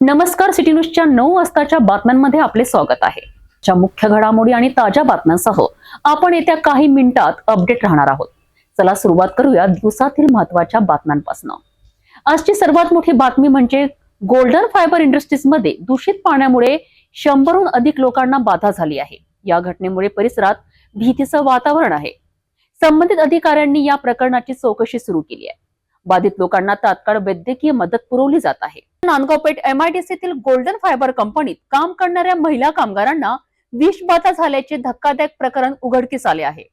नमस्कार सिटी न्यूजच्या नऊ वाजताच्या बातम्यांमध्ये आपले स्वागत आहे. च्या मुख्य घडामोडी आणि ताज्या बातम्यांसह आपण येत्या काही मिनिटात अपडेट राहणार आहोत. चला सुरुवात करूया दिवसातील महत्त्वाच्या बातम्यांपासून. आजची सर्वात मोठी बातमी म्हणजे गोल्डन फायबर इंडस्ट्रीजमध्ये दूषित पाण्यामुळे शंभरहून अधिक लोकांना बाधा झाली आहे. या घटनेमुळे परिसरात भीतीचं वातावरण आहे. संबंधित अधिकाऱ्यांनी या प्रकरणाची चौकशी सुरू केली आहे. बाधित लोकांना तात्काळ वैद्यकीय मदत पुरवली जात आहे. नांदगावपेठ एमआयडीसीतील गोल्डन फायबर कंपनीत काम करणाऱ्या महिला कामगारांना विषबाधा झाल्याचे धक्कादायक प्रकरण उघडकीस आले आहे.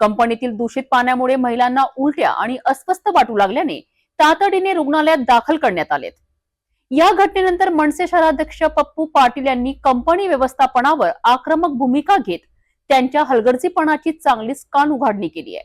कंपनीतील दूषित पाण्यामुळे महिलांना उलट्या आणि अस्वस्थ वाटू लागल्याने तातडीने रुग्णालयात दाखल करण्यात आलेत या घटनेनंतर मनसे शहराध्यक्ष पप्पू पाटील यांनी कंपनी व्यवस्थापनावर आक्रमक भूमिका घेत त्यांच्या हलगर्जीपणाची चांगलीच कान उघाडणी केली आहे.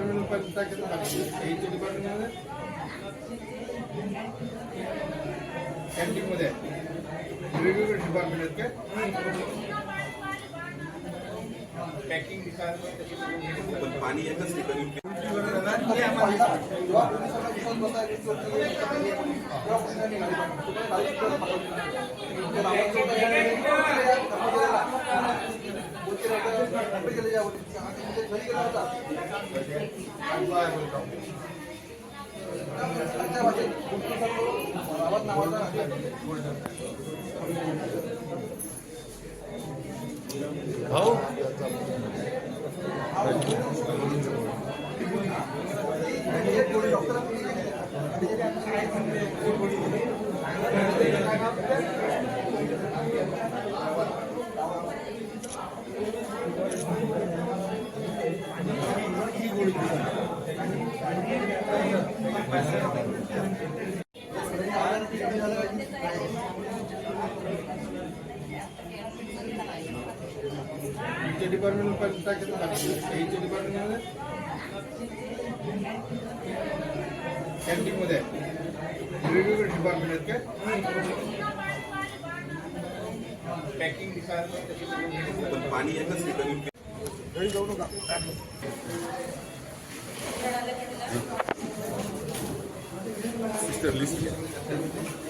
टाकत यांच्या डिपार्टमेंटमध्ये कॅन्टीनमध्ये आहे वेगवेगळे डिपार्टमेंट आहेत काय? पॅकिंग पण पाणी एकच ठिकाणी मुंबई गेले या वर्षी आधी मुंबई घरी गेला होता त्यांच्या भाषेत रावत नावाचा भाऊ एक गोळी डॉक्टर आणि तुमच्या डिपार्टमेंट पण टाकत यांच्या डिपार्टमेंटमध्ये कॅन्टीनमध्ये वेगवेगळे डिपार्टमेंट आहेत काय? पॅकिंग पण पाणी एकच घरी जाऊ नका. सिस्टर लिस्ट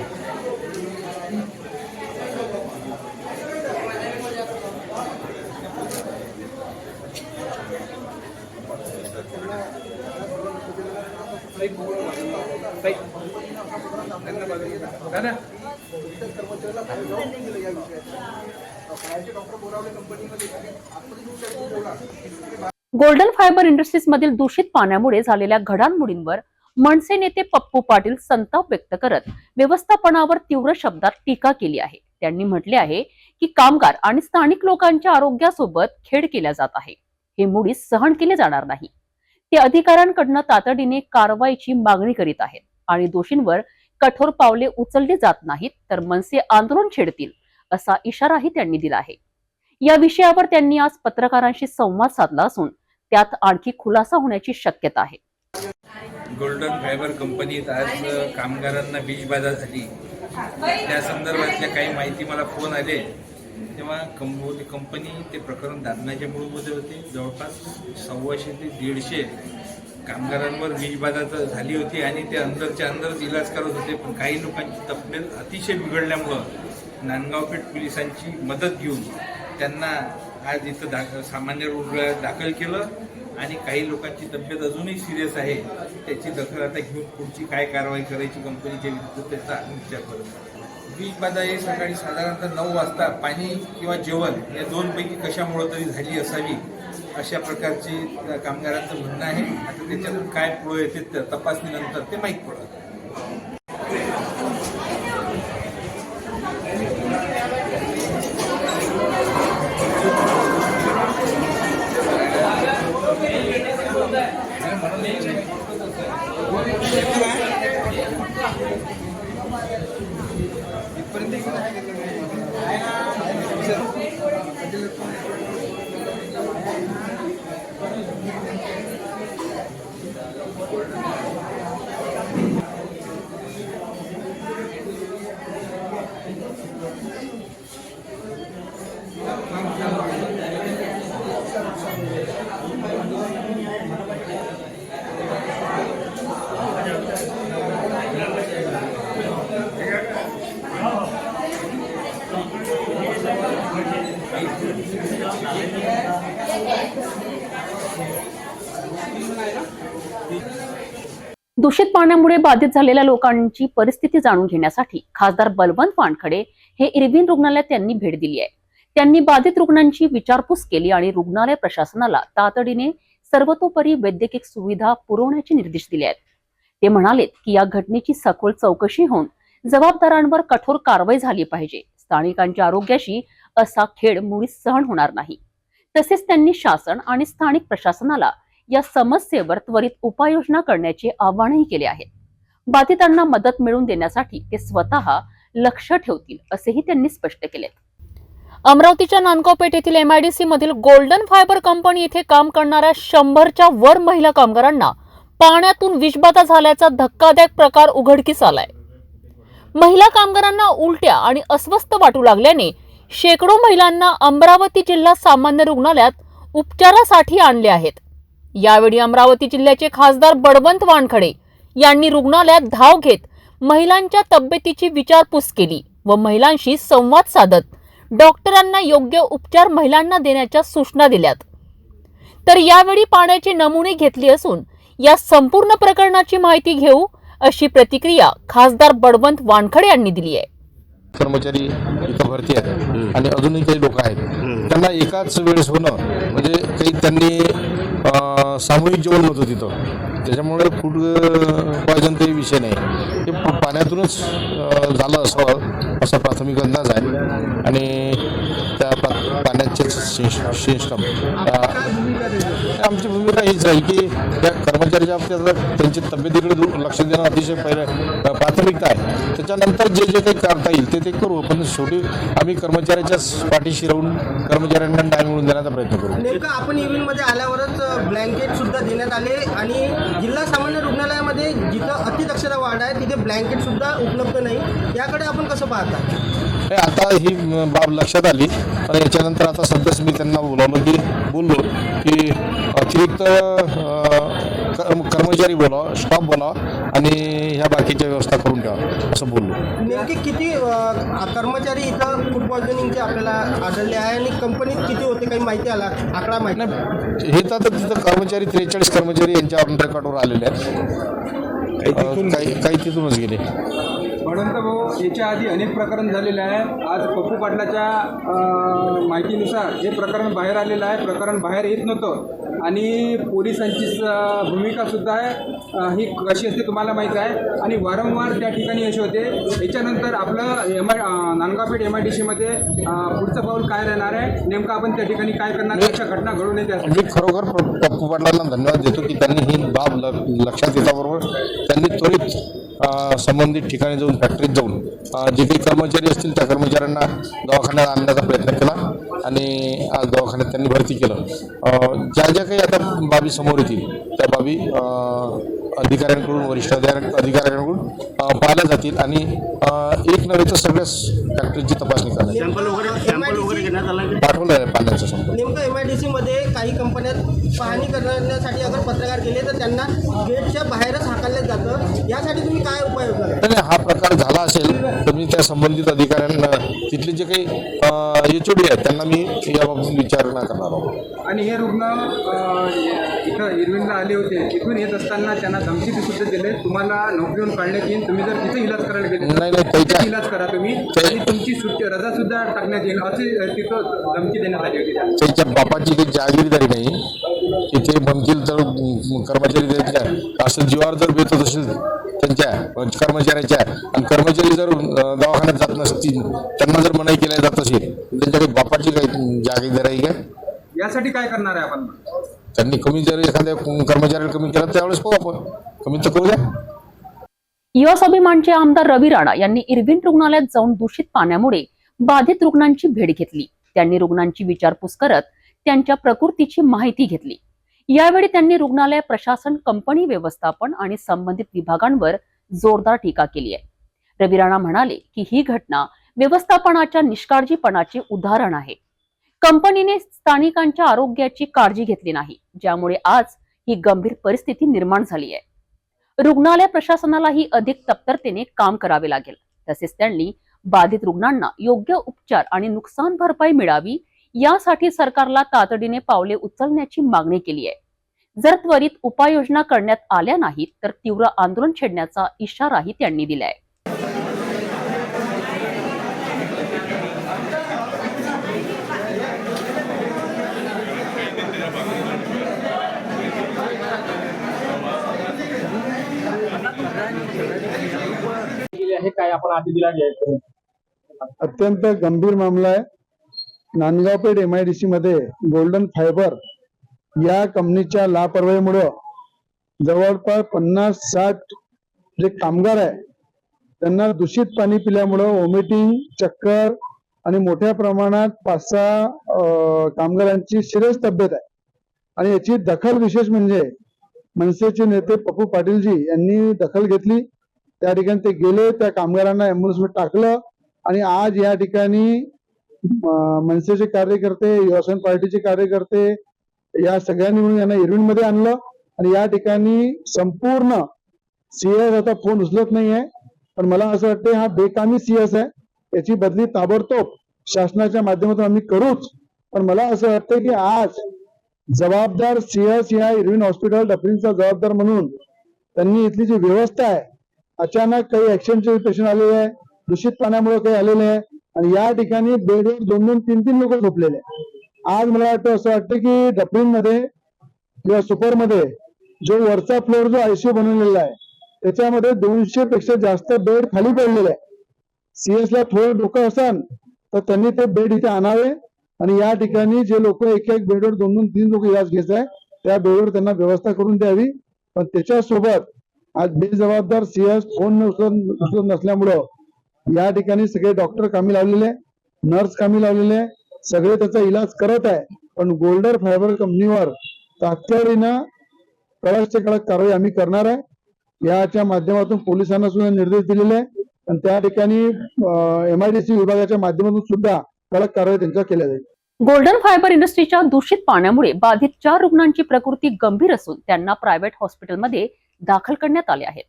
दादा गोल्डन फायबर इंडस्ट्रीज मधील दूषित पाण्यामुळे झालेल्या घडामोडींवर मनसे नेते पप्पू पाटील संताप व्यक्त करत व्यवस्थापनावर तीव्र शब्दात टीका केली आहे. त्यांनी म्हटले आहे की कामगार आणि स्थानिक लोकांच्या आरोग्यासोबत खेळ केला जात आहे. हे मुळीच सहन केले जाणार नाही. ते अधिकाऱ्यांकडनं तातडीने कारवाईची मागणी करीत आहेत आणि दोषींवर कठोर पावले उचलली जात नाहीत तर मनसे आंदोलन छेडतील असा इशाराही त्यांनी दिला आहे. या विषयावर त्यांनी आज पत्रकारांशी संवाद साधला असून त्यात आणखी खुलासा होण्याची शक्यता आहे. गोल्डन फायबर कंपनीत आज कामगारांना वीजबाधा झाली त्या संदर्भातल्या काही माहिती मला फोन आले. तेव्हा कंपनी कंपनी ते प्रकरण दादनाच्या मूळमध्ये होते. जवळपास सव्वाशे ते दीडशे कामगारांवर वीजबाधा तर झाली होती आणि ते अंदरच्या अंदरच इलाज करत होते पण काही लोकांची तब्येत अतिशय बिघडल्यामुळं नांदगावपेठ पोलिसांची मदत घेऊन त्यांना आज इथं दाख सामान्य रुग्णालयात दाखल केलं आणि काही लोकांची तब्येत अजूनही सिरियस आहे त्याची दखल आता घेऊन पुढची काय कारवाई करायची कंपनीच्या विरुद्ध त्याचा आम्ही विचार करत वीज बाधा ही सकाळी साधारणतः नऊ वाजता पाणी किंवा जेवण या दोनपैकी कशामुळं तरी झाली असावी अशा प्रकारचे कामगारांचं म्हणणं आहे. आता त्याच्यातून काय पुढे येते तपासणीनंतर ते माहीत पडत. दूषित पाण्यामुळे बाधित झालेल्या लोकांची परिस्थिती जाणून घेण्यासाठी खासदार बलवंत वानखडे हे इरविन रुग्णालयात त्यांनी भेट दिली आहे. त्यांनी बाधित रुग्णांची विचारपूस केली आणि रुग्णालय प्रशासनाला तातडीने सर्वतोपरी वैद्यकीय सुविधा पुरवण्याचे निर्देश दिले आहेत. ते म्हणालेत की या घटनेची सखोल चौकशी होऊन जबाबदारांवर कठोर कारवाई झाली पाहिजे. स्थानिकांच्या आरोग्याशी असा खेळ मुळीच सहन होणार नाही. तसेच त्यांनी शासन आणि स्थानिक प्रशासनाला या समस्येवर त्वरित उपाययोजना करण्याचे आवाहनही केले आहे. बाधितांना मदत मिळवून देण्यासाठी ते स्वतः लक्ष ठेवतील असेही त्यांनी स्पष्ट केले. अमरावतीच्या नांदगाव पेठेतील एमआयडीसी मधील गोल्डन फायबर कंपनी येथे काम करणाऱ्या शंभरच्या वर महिला कामगारांना पाण्यातून विषबाधा झाल्याचा धक्कादायक प्रकार उघडकीस आलाय. महिला कामगारांना उलट्या आणि अस्वस्थ वाटू लागल्याने शेकडो महिलांना अमरावती जिल्हा सामान्य रुग्णालयात उपचारासाठी आणले आहेत. यावेळी अमरावती जिल्ह्याचे खासदार बडवंत वानखडे यांनी रुग्णालयात धाव घेत महिलांच्या तब्येतीची विचारपूस केली व महिलांशी संवाद साधत डॉक्टरांना योग्य उपचार महिलांना देण्याच्या सूचना दिल्यात. तर यावेळी पाण्याचे नमुने घेतले असून या संपूर्ण प्रकरणाची माहिती घेऊ अशी प्रतिक्रिया खासदार बडवंत वानखडे यांनी दिली आहे. कर्मचारी इथं भरती आहेत आणि अजूनही काही लोक आहेत त्यांना एकाच वेळेस होणं म्हणजे काही त्यांनी सामूहिक जेवण नव्हतं तिथं त्याच्यामुळे फूड पॉयझन काही विषय नाही हे पा- पाण्यातूनच झालं असावं असा प्राथमिक अंदाज आहे आणि त्या पाण्याचे सिस्टम आमची भूमिका हीच राहील की त्या कर्मचाऱ्याच्या बाबतीत त्यांची तब्येतीकडे लक्ष देणं अतिशय पहिलं प्राथमिकता आहे. त्याच्यानंतर जे जे काही करता येईल ते ते करू. पण शेवटी आम्ही कर्मचाऱ्याच्या पाठीशी राहून कर्मचाऱ्यांना न्याय मिळवून देण्याचा प्रयत्न करू. नेमकं आपण इव्हिंटमध्ये आल्यावरच ब्लँकेट सुद्धा देण्यात आले आणि जिल्हा सामान्य रुग्णालयामध्ये जिथं अतिदक्षता वाढ आहे तिथे ब्लँकेट सुद्धा उपलब्ध नाही. याकडे आपण कसं पाहता? आता ही बाब लक्षात आली. पण याच्यानंतर आता सध्याच मी त्यांना बोलावलं की बोललो की अतिरिक्त कर्मचारी बोलावा स्टाफ बोलावा आणि ह्या बाकीच्या व्यवस्था करून ठेवा असं बोललो. नेमके किती कर्मचारी इथं फूड पॉयझनिंगचे आपल्याला आढळले आहे आणि कंपनीत किती होते काही माहिती आला? आकडा माहिती नाही हे तर आता तिथं कर्मचारी त्रेचाळीस कर्मचारी यांच्या रेकॉर्डवर आलेले आहेत. काही तिथूनच गेले. बळवंत भाऊ याच्या आधी अनेक प्रकरण झालेले आहे. आज पप्पू पाटलाच्या माहितीनुसार हे प्रकरण बाहेर आलेलं आहे. प्रकरण बाहेर येत नव्हतं. आणि पोलिसांची स- भूमिकासुद्धा आहे. ही कशी असते तुम्हाला माहीत आहे. आणि वारंवार त्या ठिकाणी असे होते. याच्यानंतर आपलं M I Nandgaonpeth M I D सीमध्ये पुढचं पाऊल काय राहणार आहे? नेमकं आपण त्या ठिकाणी काय करणार? अशा घटना घडून येते मी खरोखर पप्पू पाटलांना धन्यवाद देतो की त्यांनी ही बाब लक्षात घेतल्याबरोबर त्यांनी त्वरित संबंधित ठिकाणी जाऊन फॅक्टरीत जाऊन जे काही कर्मचारी असतील त्या कर्मचाऱ्यांना दवाखान्यात आणण्याचा प्रयत्न केला आणि आज दवाखान्यात त्यांनी भरती केलं. अ, ज्या ज्या काही आता बाबी समोर येतील त्या बाबी अधिकाऱ्यांकडून वरिष्ठ अधिकार- अधिकाऱ्यांकडून पाहिल्या जातील आणि एक नव्हे तर सगळ्याच फॅक्टरीची तपासणी आला पाठवलं आहे पाण्याचा संपर्क नेमकं एम आय डी सीमध्ये काही कंपन्यात पाहणी करण्यासाठी अगर पत्रकार गेले तर त्यांना गेटच्या बाहेरच हाकललं जातं यासाठी तुम्ही काय उपाययोजना कराल? नाही हा प्रकार झाला असेल तर मी त्या संबंधित अधिकाऱ्यांना तिथले जे काही एच ओ डी आहेत त्यांना मी याबाबतीत विचारणा करणार आहोत आणि हे रुग्ण इथं इरविनला आले होते तिथून येत असताना त्यांना धमकी सुद्धा दिले तुम्हाला नोकरीवरून काढण्यात येईल तुम्ही जर तिथे इलाज करायला गेले नाही, नाही, इलाज करा तुम्ही ते- आणि तुमची सुट्टी रजा सुद्धा टाकण्यात येईल असे तिथं धमकी देण्यात आली होती त्यांना. त्यांच्या बापाची काही जहागिरीदारी नाही तिथे बनतील तर कर्मचारी त्यांच्या असं जीवावर जर बेत होत असेल त्यांच्या कर्मचाऱ्याच्या आणि कर्मचारी जर दवाखान्यात जात नसतील त्यांना जर मनाई केल्या जात असेल त्यांच्याकडे बापाची काही जहागीरदारी आहे का? यासाठी काय करणार आहे आपण? त्यांनी कमी जर एखाद्या कर्मचाऱ्याला कमी केला त्यावेळेस पाहू आपण. कमी तर करू द्या युवा स्वाभिमानचे आमदार रवी राणा यांनी इरविन रुग्णालयात जाऊन दूषित पाण्यामुळे बाधित रुग्णांची भेट घेतली. त्यांनी रुग्णांची विचारपूस करत त्यांच्या प्रकृतीची माहिती घेतली. यावेळी त्यांनी रुग्णालय प्रशासन कंपनी व्यवस्थापन आणि संबंधित विभागांवर जोरदार टीका केली आहे. रवी राणा म्हणाले की ही घटना व्यवस्थापनाच्या निष्काळजीपणाचे उदाहरण आहे. कंपनीने स्थानिकांच्या आरोग्याची काळजी घेतली नाही ज्यामुळे आज ही गंभीर परिस्थिती निर्माण झाली आहे. रुग्णालय प्रशासनालाही अधिक तप्तरतेने काम करावे लागेल. तसेच त्यांनी बाधित रुग्णांना योग्य उपचार आणि नुकसान भरपाई मिळावी यासाठी सरकारला तातडीने पावले उचलण्याची मागणी केली आहे. जर त्वरित उपाययोजना करण्यात आल्या नाहीत तर तीव्र आंदोलन छेडण्याचा इशाराही त्यांनी दिलाय. अत्यंत गंभीर मामला आहे. Nandgaonpeth M I D C मध्ये गोल्डन फायबर या कंपनीच्या लापरवाहीमुळं जवळपास पन्नास साठ जे कामगार आहे त्यांना दूषित पाणी पिल्यामुळं वॉमिटिंग चक्कर आणि मोठ्या प्रमाणात पाच सहा कामगारांची सिरियस तब्येत आहे. आणि याची दखल विशेष म्हणजे मनसेचे नेते पप्पू पाटीलजी यांनी दखल घेतली. त्या ठिकाणी ते गेले त्या कामगारांना ॲम्ब्युलन्समध्ये टाकलं आणि आज या ठिकाणी मनसेचे कार्यकर्ते युवासन पार्टीचे कार्यकर्ते या सगळ्यांनी मिळून यांना इरविनमध्ये आणलं आणि या ठिकाणी संपूर्ण सीएस आता फोन उचलत नाहीये. पण मला असं वाटतं हा बेकामी सीएस आहे. याची बदली ताबडतोब शासनाच्या माध्यमातून आम्ही करूच. पण मला असं वाटतं की आज जबाबदार सीएस या इरविन हॉस्पिटल डफरीनचा जबाबदार म्हणून त्यांनी इथली जी व्यवस्था आहे अचानक काही ऍक्शनचे पेशंट आलेले आहे दूषित पाण्यामुळे काही आलेले आहे आणि या ठिकाणी बेडवर दोन दोन तीन तीन लोक झोपलेले. आज मला वाटतं असं वाटतं की डफरीन मध्ये किंवा सुपरमध्ये जो वरचा फ्लोअर जो आयसीयू बनवलेला आहे त्याच्यामध्ये दोनशे पेक्षा जास्त बेड खाली पडलेले. आहे सीएस ला थोडं डोकं असन तर त्यांनी ते बेड इथे आणावे आणि या ठिकाणी जे लोक एक एक बेडवर दोन दोन तीन लोक इलाज घेत आहे त्या बेडवर त्यांना व्यवस्था करून द्यावी. पण त्याच्यासोबत आज बेजबाबदार सीएस फोन उचलत नसल्यामुळं या ठिकाणी सगळे डॉक्टर कामी लावलेले आहे, नर्स कामी लावलेले आहे, सगळे त्याचा इलाज करत आहे. पण गोल्डर फायबर कंपनीवर तातडीनं कडकच्या कडक कारवाई आम्ही करणार आहे. याच्या माध्यमातून पोलिसांना सुद्धा निर्देश दिलेले आहे. आणि त्या ठिकाणी एमआयडीसी विभागाच्या माध्यमातून सुद्धा कडक कारवाई त्यांच्यावर केल्या जाईल. गोल्डन फायबर इंडस्ट्रीच्या दूषित पाण्यामुळे बाधित चार रुग्णांची प्रकृती गंभीर असून त्यांना प्रायव्हेट हॉस्पिटलमध्ये दाखल करण्यात आले आहेत.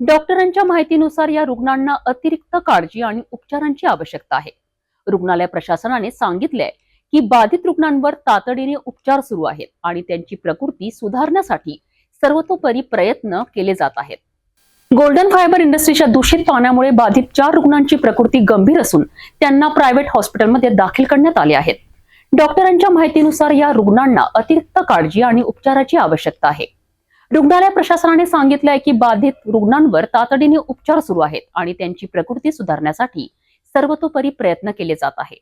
डॉक्टरांच्या माहितीनुसार या रुग्णांना अतिरिक्त काळजी आणि उपचारांची आवश्यकता आहे. रुग्णालय प्रशासनाने सांगितलंय की बाधित रुग्णांवर तातडीने उपचार सुरू आहेत आणि त्यांची प्रकृती सुधारण्यासाठी सर्वतोपरी प्रयत्न केले जात आहेत. गोल्डन फायबर इंडस्ट्रीच्या दूषित पाण्यामुळे बाधित चार रुग्णांची प्रकृती गंभीर असून त्यांना प्रायव्हेट हॉस्पिटलमध्ये दाखल करण्यात आले आहेत. डॉक्टरांच्या माहितीनुसार या रुग्णांना अतिरिक्त काळजी आणि उपचाराची आवश्यकता आहे. रुग्णालय प्रशासनाने सांगितलंय की बाधित रुग्णांवर तातडीने उपचार सुरू आहेत आणि त्यांची प्रकृती सुधारण्यासाठी सर्वतोपरी प्रयत्न केले जात आहे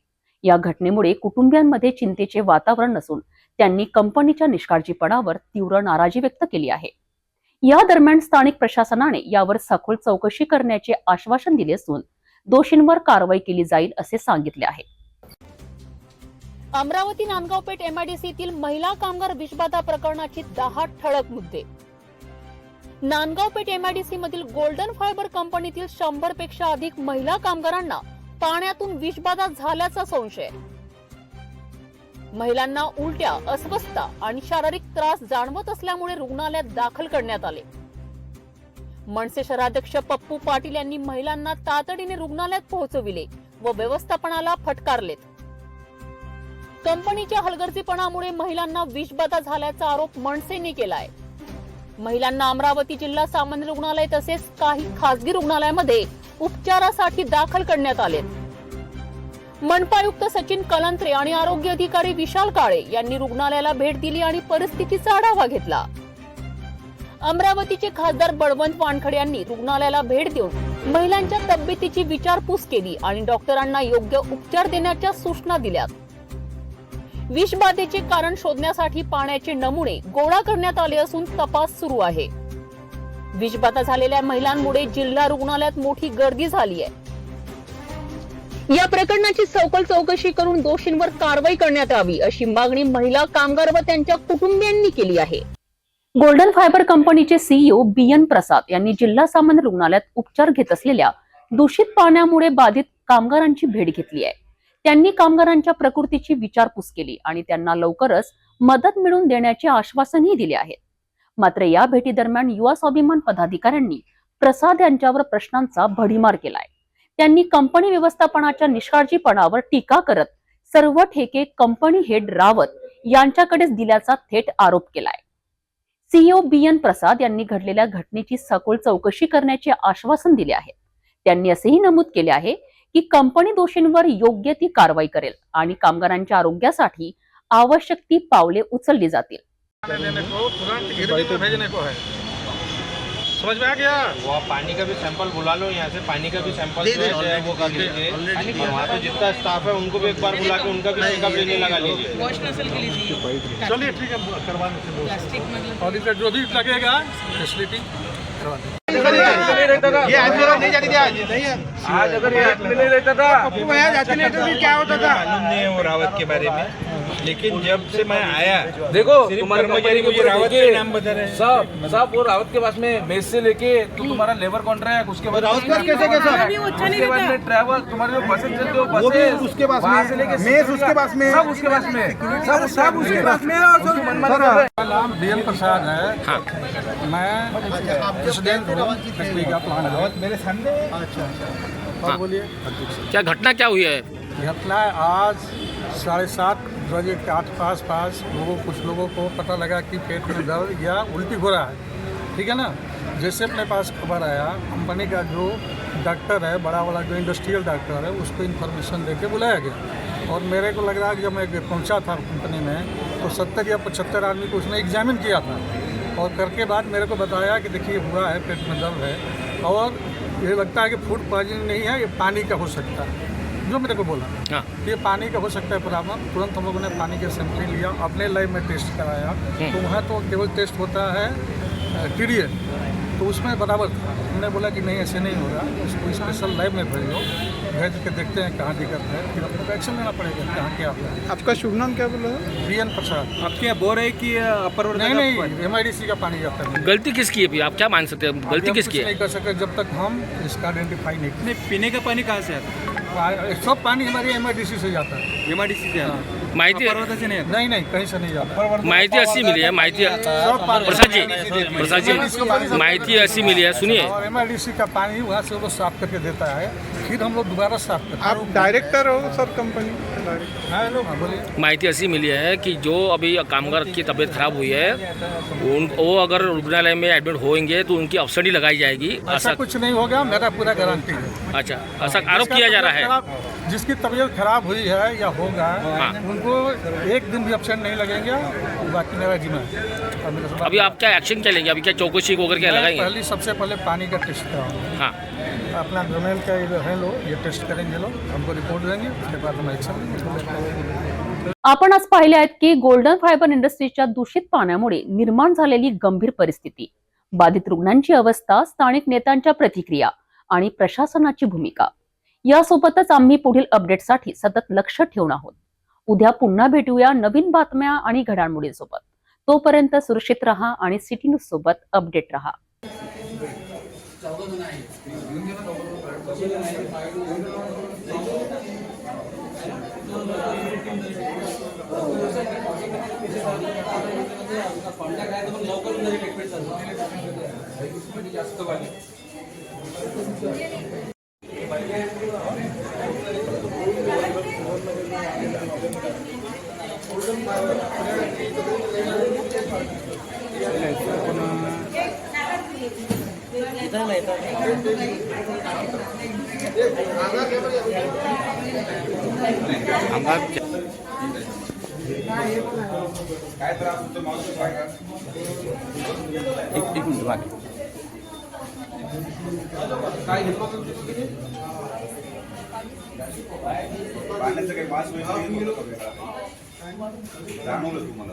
या घटनेमुळे कुटुंबियांमध्ये चिंतेचे वातावरण नसून त्यांनी कंपनीच्या निष्काळजीपणावर तीव्र नाराजी व्यक्त केली आहे. या दरम्यान स्थानिक प्रशासनाने यावर सखोल चौकशी करण्याचे आश्वासन दिले असून दोषींवर कारवाई केली जाईल असे सांगितले आहे. अमरावती नांदगाव पेठ एमआयडीसीतील महिला कामगार विषबाधा प्रकरणाची दहा ठळक मुद्दे. नांदगाव पेठ एमआयडीसी मधील गोल्डन फायबर कंपनीतील शंभरपेक्षा अधिक महिला कामगारांना पाण्यातून विषबाधा झाल्याचा संशय. महिलांना उलट्या अस्वस्थता आणि शारीरिक त्रास जाणवत असल्यामुळे रुग्णालयात दाखल करण्यात आले. मनसे शहराध्यक्ष पप्पू पाटील यांनी महिलांना तातडीने रुग्णालयात पोहोचविले व व्यवस्थापनाला फटकारलेत. कंपनीच्या हलगर्जीपणामुळे महिलांना विषबाधा झाल्याचा आरोप मनसेने केलाय. महिलांना अमरावती जिल्हा सामान्य रुग्णालय तसेच काही खासगी रुग्णालयामध्ये उपचारासाठी दाखल करण्यात आले. मनपायुक्त सचिन कलंत्रे आणि आरोग्य अधिकारी विशाल काळे यांनी रुग्णालयाला भेट दिली आणि परिस्थितीचा आढावा घेतला. अमरावतीचे खासदार बळवंत वानखडे यांनी रुग्णालयाला भेट देऊन महिलांच्या तब्येतीची विचारपूस केली आणि डॉक्टरांना योग्य उपचार देण्याच्या सूचना दिल्या विषबाधेचे कारण शोधण्यासाठी पाण्याचे नमुने गोळा करण्यात आले असून तपास सुरू आहे. विषबाधा झालेल्या महिलांमुळे जिल्हा रुग्णालयात मोठी गर्दी झाली आहे. या प्रकरणाची सखोल चौकशी करून दोषींवर कारवाई करण्यात यावी अशी मागणी महिला कामगार व त्यांच्या कुटुंबियांनी केली आहे. गोल्डन फायबर कंपनीचे सीईओ बी एन प्रसाद यांनी जिल्हा सामान्य रुग्णालयात उपचार घेत असलेल्या दूषित पाण्यामुळे बाधित कामगारांची भेट घेतली आहे. त्यांनी कामगारांच्या प्रकृतीची विचारपूस केली आणि त्यांना लवकरच मदत मिळवून देण्याचे आश्वासनही दिले आहे मात्र या भेटीदरम्यान युवा स्वाभिमान पदाधिकाऱ्यांनी प्रसाद यांच्यावर प्रश्नांचा भडीमार केलाय. त्यांनी कंपनी व्यवस्थापनाच्या निष्काळजीपणावर टीका करत सर्व ठेके कंपनी हेड रावत यांच्याकडेच दिल्याचा थेट आरोप केलाय. सीईओ बी एन प्रसाद यांनी घडलेल्या घटनेची सखोल चौकशी करण्याचे आश्वासन दिले आहे. त्यांनी असेही नमूद केले आहे की कंपनी दोषींवर योग्य ती कारवाई करेल आणि कामगारांच्या आरोग्यासाठी आवश्यक ती पावले उचलली जातील. समझ में आ गया वो पानी का भी सैंपल बुला लो यहाँ से पानी का भी सैंपल जो है वो कर लीजिए। और वहाँ पे जितना स्टाफ है उनको भी एक बार बुला के उनका भी चेकअप लेने लगा लीजिए। चलिए ठीक है करवाने से और इसका जो भी लगेगा फैसिलिटी करवा देंगे ये आज मेरा नहीं जाने दिया आज अगर ये नहीं रहता था। क्या होता था? मालूम नहीं है वो रावत के बारे में। लेकिन जब से मैं आया देखो तुम्हारी कर्मचारी कंपनी मुझे रावत के नाम बता रहे सब सब वो रावत के पास में मेस से लेके तो तुम्हारा लेबर कॉन्ट्रैक्ट उसके बाद रावत पास कैसे कैसा? उसके बाद में ट्रैवल तुम्हारे जो बसें चलते हो बसें उसके पास में, से लेके मेस उसके पास में। सब उसके पास में सब सब उसके पास में और सब मनमानी कर रहे हैं। मेरा नाम डी प्रसाद है। मैं प्रेसिडेंट हूँ फैक्ट्री का प्लान मेरे सामने। अच्छा और बोलिए। क्या घटना क्या हुई है? घटना आज साढ़े सात बजे के आठ पास पास लोगों, कुछ लोगों को पता लगा कि पेट में दर्द या उल्टी हो रहा है। ठीक है ना? जैसे अपने पास खबर आया, कंपनी का जो डॉक्टर है, बड़ा वाला जो इंडस्ट्रियल डॉक्टर है, उसको इन्फॉर्मेशन दे के बुलाया गया। और मेरे को लग रहा है कि जब मैं पहुँचा था कंपनी में तो सत्तर या पचहत्तर आदमी को उसने एग्जामिन किया था। और करके बाद मेरे को बताया कि देखिए, हुआ है, पेट में दर्द है। और ये लगता है कि फ़ूड पॉइजनिंग नहीं है, ये पानी का हो सकता है। जो मेरे को बोला हाँ। ये पानी का हो सकता है प्रॉब्लम तुरंत हम लोगों ने पानी के सैंपल लिया अपने लैब में टेस्ट कराया। तो वहाँ तो केवल टेस्ट होता है टी तो उसमें बराबर था। हमने बोला कि नहीं ऐसे नहीं हो रहा। उसको स्पेशल लैब में भेजो। भेज के देखते हैं कहाँ दिक्कत है। फिर आपको एक्शन लेना पड़ेगा कहाँ क्या है आपका शुभ नाम क्या बोला? B N Prasad. आपके यहाँ बोर है कि अपर नहीं नहीं एम का पानी जाता है। गलती किसकी है आप क्या मान सकते हैं? गलती किसकी है? नहीं कर सकते। जब तक हम इसका आइडेंटिफाई नहीं नहीं पीने का पानी कहाँ से आता कर सब पानी हमारी एम से जाता है। है एम से आता है। माहिती पर्वताचे नाही नहीं नहीं कहीं से नहीं जाता माहिती मिली है माहिती प्रसाद जी प्रसाद जी माहिती अशी मिली है सुनिए और का पानी वहाँ से वो साफ़ करके देता है फिर हम लोग दोबारा साफ़ करते हैं। आप डायरेक्टर हो सर कंपनी हाँ हाँ माहिती अशी मिली है कि जो अभी कामगार की तबीयत खराब हुई है उन वो अगर रुग्णालय में एडमिट होंगे तो उनकी अफसरी लगाई जाएगी। ऐसा ऐसा कुछ नहीं होगा मेरा पूरा गारंटी है। अच्छा ऐसा आरोप किया जा रहा है? जिसकी तबीयत खराब हुई है या होगा हाँ। उनको एक दिन भी ऑप्शन नहीं लगेंगे बाकी मेरा जिम्मा अभी आप क्या एक्शन क्या लेंगे अभी क्या चौकसी वगैरह क्या लगाएंगे? पहले सबसे पहले पानी का टेस्ट कराऊंगा। हाँ। अपना डोमेन का ये है लोग ये टेस्ट करेंगे लोग हमको रिपोर्ट देंगे उसके बाद हम एक्शन आपण आज पाहिले आहेत की गोल्डन फायबर इंडस्ट्रीच्या दूषित पाण्यामुळे निर्माण झालेली गंभीर परिस्थिती बाधित रुग्णांची अवस्था स्थानिक नेत्यांच्या प्रतिक्रिया आणि प्रशासनाची भूमिका. यासोबतच आम्ही पुढील अपडेटसाठी सतत लक्ष ठेवून आहोत. उद्या पुन्हा भेटूया नवीन बातम्या आणि घडामोडींसोबत. तोपर्यंत सुरक्षित रहा आणि सिटी न्यूज सोबत अपडेट रहा. काय त्रास होतो मावशी सांगा पाण्याचं काही जाणवलं तुम्हाला.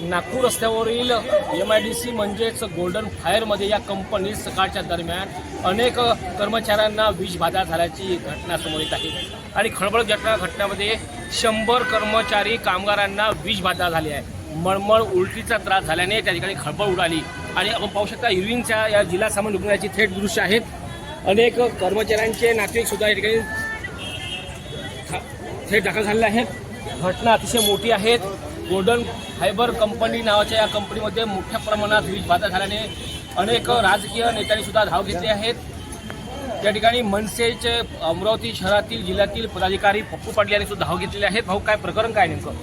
नागपूर रस्त्यावरील एम आय डी सी म्हणजेच गोल्डन फायरमध्ये या कंपनीत सकाळच्या दरम्यान अनेक कर्मचाऱ्यांना विषबाधा झाल्याची घटना समोर येत आहे. आणि खळबळ घटना घटनामध्ये शंभर कर्मचारी कामगारांना विषबाधा झाली आहे. मळमळ उलटीचा त्रास झाल्याने त्या ठिकाणी खळबळ उडाली. आणि आपण पाहू शकता इरविनच्या या जिल्हा सामान्य रुग्णालयाची थेट दृश्य आहेत. अनेक कर्मचाऱ्यांचे नातेवाईक सुद्धा या ठिकाणी थेट दाखल झालेले आहेत. घटना अतिशय मोठी आहेत. गोल्डन फायबर कंपनी नावाच्या या कंपनीमध्ये मोठ्या प्रमाणात वीज बाधा झाल्याने अनेक राजकीय नेत्यांनी सुद्धा धाव घेतली आहेत. त्या ठिकाणी मनसेचे अमरावती शहरातील जिल्ह्यातील पदाधिकारी पप्पू पाटील यांनी सुद्धा धाव घेतलेले आहेत. भाऊ काय प्रकरण काय नेमकं?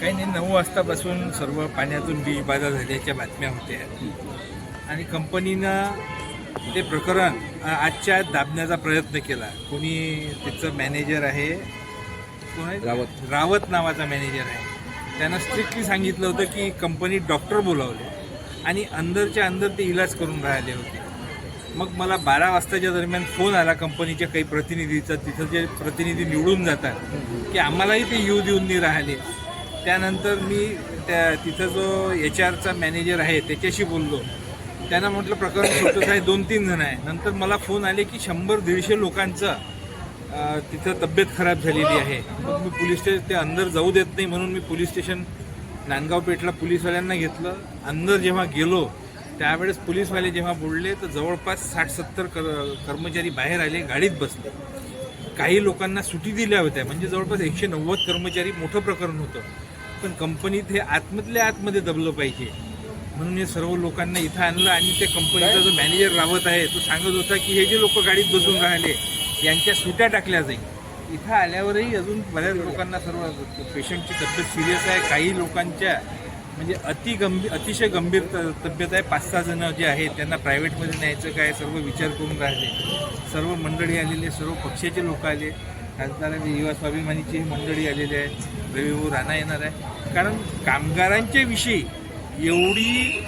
काही नाही नऊ वाजतापासून सर्व पाण्यातून वीजबाधा झाल्याच्या बातम्या होत्या. आणि कंपनीनं ते प्रकरण आजच्या आज दाबण्याचा प्रयत्न केला. कोणी तिचं मॅनेजर आहे कोण आहे? रावत. रावत नावाचा मॅनेजर आहे. त्यानं स्ट्रिक्टली सांगितलं होतं की कंपनीत डॉक्टर बोलावले. आणि अंदरच्या अंदर ते इलाज करून राहिले होते. मग मला बारा वाजताच्या दरम्यान फोन आला कंपनीच्या काही प्रतिनिधीचा. तिथं जे प्रतिनिधी निवडून जातात की आम्हालाही ते येऊ देऊन नाही राहिले. त्यानंतर मी त्या तिथं जो एच आरचा मॅनेजर आहे त्याच्याशी बोललो. त्यांना म्हटलं प्रकरण सुटत आहे दोन तीन जण आहे. नंतर मला फोन आले की शंभर दीडशे लोकांचं तिथं तब्येत खराब झालेली आहे. मग मी पोलीस स्टेशन ते अंदर जाऊ देत नाही म्हणून मी पोलीस स्टेशन नांदगाव पेठला पोलीसवाल्यांना घेतलं. अंदर जेव्हा गेलो त्यावेळेस पोलीसवाले जेव्हा बोलले तर जवळपास साठ सत्तर कर कर्मचारी बाहेर आले गाडीत बसले. काही लोकांना सुटी दिल्या होत्या. म्हणजे जवळपास एकशे नव्वद कर्मचारी मोठं प्रकरण होतं. पण कंपनीत हे आतमधल्या आतमध्ये दबलं पाहिजे. म्हणून हे सर्व लोकांना इथं आणलं आणि त्या कंपनीचा जो मॅनेजर रावत आहे तो सांगत होता की हे जे लोक गाडीत बसून राहिले यांच्या सुट्या टाकल्या जाईल. इथं आल्यावरही अजून बऱ्याच लोकांना सर्व पेशंटची तब्येत सिरियस आहे. काही लोकांच्या म्हणजे अति गंभीर अतिशय गंभीर त तब्येत आहे. पाच सहा जण जे आहेत त्यांना प्रायव्हेटमध्ये न्यायचं काय सर्व विचार करून राहिले. सर्व मंडळी आलेले सर्व पक्षाचे लोक आले खासदार युवा स्वाभिमानीची मंडळी आलेली आहे रविभाऊ राणा येणार आहे. कारण कामगारांच्या विषयी एवढी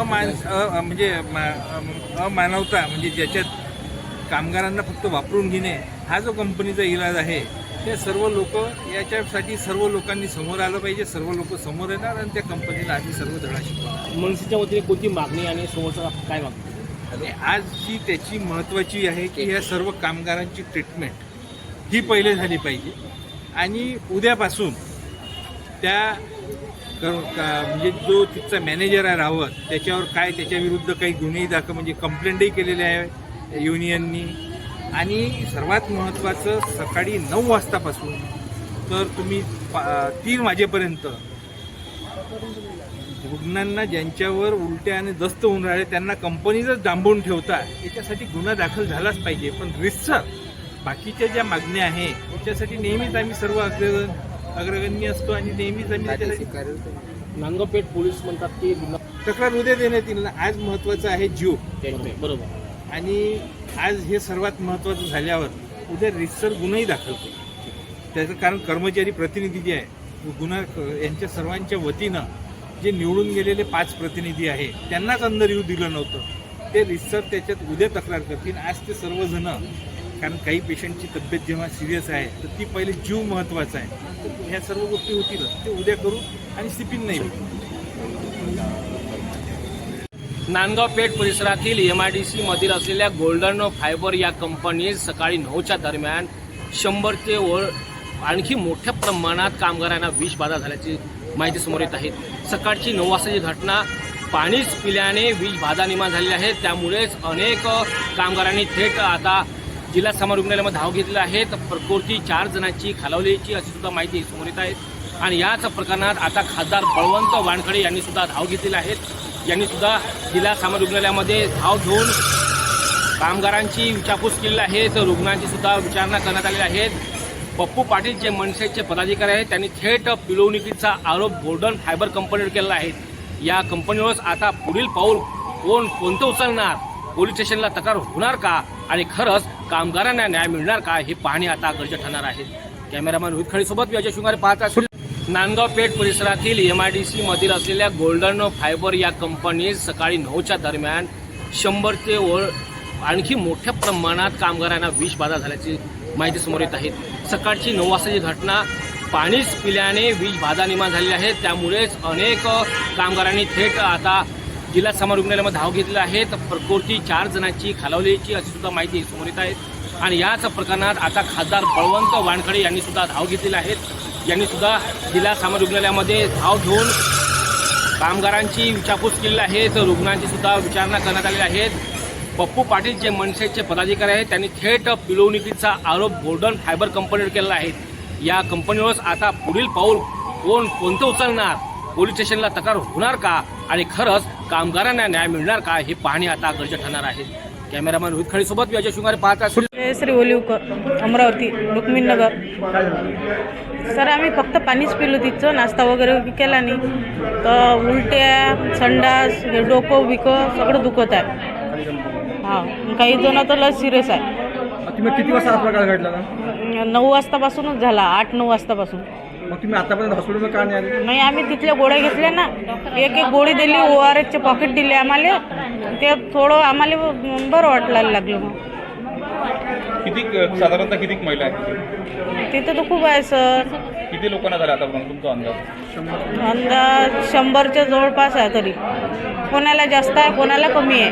अमान अ- म्हणजे मा- अमानवता म्हणजे ज्याच्यात कामगारांना फक्त वापरून घेणे हा जो कंपनीचा इलाज आहे ते सर्व लोक याच्यासाठी सर्व लोकांनी समोर आलं पाहिजे सर्व लोक समोर येणार आणि त्या कंपनीला आधी सर्व धडा शिकवणार. मनसेच्या वतीने कोणती मागणी आणि समोरचा काय मागणी? आणि आज जी त्याची महत्त्वाची आहे की ह्या सर्व कामगारांची ट्रीटमेंट ही पहिले झाली पाहिजे. आणि उद्यापासून त्या म्हणजे जो तिथचा मॅनेजर आहे रावत त्याच्यावर काय त्याच्या विरुद्ध काही गुन्हेही दाखल म्हणजे कंप्लेंटही केलेले आहे युनियननी आणि सर्वात महत्त्वाचं सकाळी नऊ वाजतापासून तर तुम्ही पा तीन वाजेपर्यंत रुग्णांना ज्यांच्यावर उलट्या आणि दस्त होऊन राहिले त्यांना कंपनीतच डांबवून ठेवता याच्यासाठी गुन्हा दाखल झालाच पाहिजे. पण रितसर बाकीच्या ज्या मागण्या आहे त्याच्यासाठी नेहमीच आम्ही सर्व अग्र अग्रगण्य असतो आणि नेहमीच आम्ही नांगपेठ पोलीस म्हणतात की तक्रार उद्या देण्यात येईल ना आज महत्त्वाचं आहे जीव. बरोबर. आणि आज हे सर्वात महत्त्वाचं झाल्यावर उद्या रितसर गुन्हाही दाखल करू त्याचं कारण कर्मचारी प्रतिनिधी जे आहे गुन्हा यांच्या सर्वांच्या वतीनं जे निवडून गेलेले पाच प्रतिनिधी आहे त्यांनाच अंदर येऊ दिलं नव्हतं. ते रितसर त्याच्यात उद्या तक्रार करतील. आज ते सर्वजण कारण काही पेशंटची तब्येत जेव्हा सिरियस आहे तर ती पहिले जीव महत्त्वाचा आहे. तर ह्या सर्व गोष्टी होतीलच. ते उद्या करू आणि सिपिन नाही होईल नांदगाव पेठ परिसरातील एम आय डी सी मधील असलेल्या गोल्डन फायबर या कंपनीत सकाळी नऊच्या दरम्यान शंभर ते वर आणखी मोठ्या प्रमाणात कामगारांना विष बाधा झाल्याची माहिती समोर येत आहे. सकाळची नऊ वाजताची घटना पाणीच पिल्याने विष बाधा निर्माण झालेली आहे. त्यामुळेच अनेक कामगारांनी थेट आता जिल्हा सामान्य रुग्णालयामध्ये धाव घेतली आहेत प्रकृती चार जणांची खालावल्याची अशी सुद्धा माहिती समोर येत आहे. आणि याच प्रकरणात आता खासदार बळवंत वानखडे यांनी सुद्धा धाव घेतलेली आहेत यांनी सुद्धा जिल्हा सामान्य रुग्णालयामध्ये धाव घेऊन कामगारांची विचारपूस केलेली आहे. तर रुग्णांची सुद्धा विचारणा करण्यात आलेली आहे. पप्पू पाटील जे मनसेचे पदाधिकारी आहेत त्यांनी थेट पिलवणुकीचा आरोप गोल्डन फायबर कंपनीवर केलेला आहे. या कंपनीवरच आता पुढील पाऊल कोण कोणतं उचलणार? पोलीस स्टेशनला तक्रार होणार का? आणि खरंच कामगारांना न्याय मिळणार का? हे पाहणे आता गरजे ठरणार आहे. कॅमेरामॅन रोहित खळीसोबत मी अजय शृंगारे पाहत असेल नांदगाव पेठ परिसरातील एम आय डी सी मधील असलेल्या गोल्डन फायबर या कंपनीत सकाळी नऊच्या दरम्यान शंभर ते ओळ आणखी मोठ्या प्रमाणात कामगारांना विष बाधा झाल्याची माहिती समोर येत आहे. सकाळची नऊ वाजताची घटना पाणीच पिल्याने विष बाधा निर्माण झालेली आहे. त्यामुळेच अनेक कामगारांनी थेट आता जिल्हा समोर रुग्णालयामध्ये धाव घेतली आहे. तर प्रकृती चार जणांची खालावल्याची अशी सुद्धा माहिती समोर येत आहे. आणि याच प्रकरणात आता खासदार बळवंत वानखडे यांनी सुद्धा धाव घेतलेली आहेत यांनीसुद्धा जिल्हा सामान्य रुग्णालयामध्ये धाव घेऊन. कामगारांची विचारपूस केलेली आहे तर रुग्णांची सुद्धा विचारणा करण्यात आलेली आहे. पप्पू पाटील जे मनसेचे पदाधिकारी आहेत त्यांनी थेट पिलवणुकीचा आरोप गोल्डन फायबर कंपनीवर केलेला आहे. या कंपनीवरच आता पुढील पाऊल कोण कोणतं उचलणार? पोलीस स्टेशनला तक्रार होणार का? आणि खरंच कामगारांना न्याय मिळणार का? हे पाहणे आता गरजे ठरणार आहे. कॅमेरामॅन रोहित खळीसोबत मी अजय शृंगारे पाहत असेल श्री ओलिवकर अमरावती रुक्मिण नगर. सर आम्ही फक्त पाणीच पिलो तिथं नाश्ता वगैरे केला नाही. तर उलट्या संडास हे डोकं बिकं सगळं दुखत आहे. हां काही जण तर लस सिरियस आहे. तुम्ही किती वाजता हा प्रकार घडला ना नऊ वाजतापासूनच झाला आठ नऊ वाजतापासून. मग तुम्ही आतापर्यंत हॉस्पिटलमध्ये का नाही आले? नाही आम्ही तिथल्या गोळ्या घेतल्या ना. एक एक गोळी दिली ओ आर एसचे पॉकेट दिले आम्हाला. ते थोडं आम्हाला बरं वाटायला लागलं. मग किती साधारणतः किती महिला आहेत? तिथं तर खूप आहे सर. किती लोकांना झालं आतापर्यंत तुमचा अंदाज? अंदाज शंभरच्या जवळपास आहे तरी. कोणाला जास्त आहे कोणाला कमी आहे.